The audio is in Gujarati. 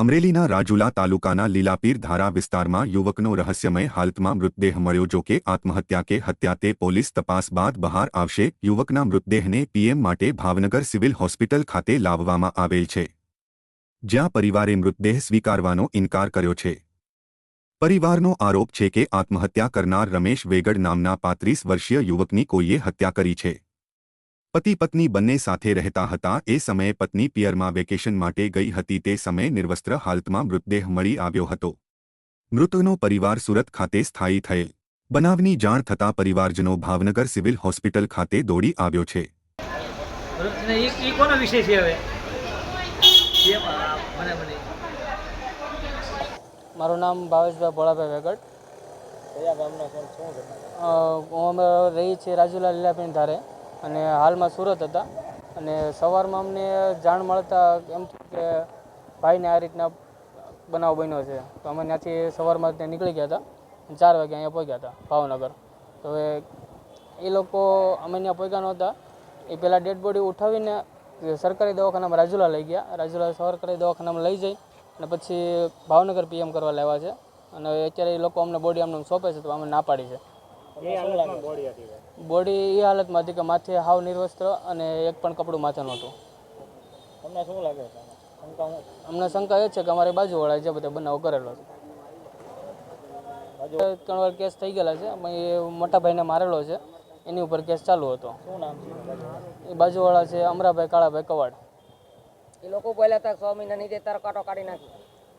અમરેલીના રાજુલા તાલુકાના લીલાપીર ધારા વિસ્તારમાં યુવકનો રહસ્યમય હાલતમાં મૃતદેહ મળ્યો જો કે આત્મહત્યા કે હત્યા તે પોલીસ તપાસ બાદ બહાર આવશે. યુવકના મૃતદેહને પીએમ માટે ભાવનગર સિવિલ હોસ્પિટલ ખાતે લાવવામાં આવેલ છે. જ્યાં પરિવારે મૃતદેહ સ્વીકારવાનો ઇનકાર કર્યો છે. પરિવારનો આરોપ છે કે આત્મહત્યા કરનાર રમેશ વેગડ નામના પાંત્રીસ વર્ષીય યુવકની કોઈએ હત્યા કરી છે. પતિ પત્ની બંને સાથે રહેતા હતા. એ સમયે પત્ની પિયરમાં વેકેશન માટે ગઈ હતી. તે સમયે નિર્વસ્ત્ર હાલતમાં મૃતદેહ મળી આવ્યો હતો. મૃતનો પરિવાર સુરત ખાતે સ્થાયી થયેલ. બનાવની જાણ થતાં પરિવારજનો ભાવનગર સિવિલ હોસ્પિટલ ખાતે દોડી આવ્યો છે. મારું નામ ભાવેશભાઈ ભોળાભાઈ વેગડ. કયા ગામના કોણ શું ઘટના અ, હું અમે રહી છીએ રાજુલા લીલાપીણ ધારે. અને હાલમાં સુરત હતા. અને સવારમાં અમને જાણ મળતા એમ કે ભાઈને આ રીતના બનાવ બન્યો છે. તો અમે ત્યાંથી સવારમાં ત્યાં નીકળી ગયા હતા. ચાર વાગે અહીંયા પહોંચ્યા હતા, ભાવનગર. તો એ લોકો અમે ત્યાં પહોંચ્યા નહોતા. એ પહેલાં ડેડ બોડી ઉઠાવીને સરકારી દવાખાનામાં રાજુલા લઈ ગયા. રાજુલા સરકારી દવાખાનામાં લઈ જઈ અને પછી ભાવનગર પીએમ કરવા લાવ્યા છે. અને અત્યારે એ લોકો અમને બોડી અમને સોંપે છે, તો અમે ના પાડી છે. બોડી એ હાલતમાં હતી કે માથે હાવ નિર્વસ્ત્ર અને એક પણ કપડું માથે નહોતું. તમને શું લાગે છે? અમને શંકા એ છે કે અમારી બાજુવાળા જે બધા બનાવ કરેલો છે. ત્રણ વાર કેસ થઈ ગયેલા છે. એ મોટા ભાઈને મારેલો છે. એની ઉપર કેસ ચાલુ હતો. શું નામ છે? એ બાજુવાળા છે અમરાભાઈ કાળાભાઈ કવાડ. એ લોકો બોલ્યા હતા સો મહિના નહીં દે તારો કાંટો કાઢી નાખી.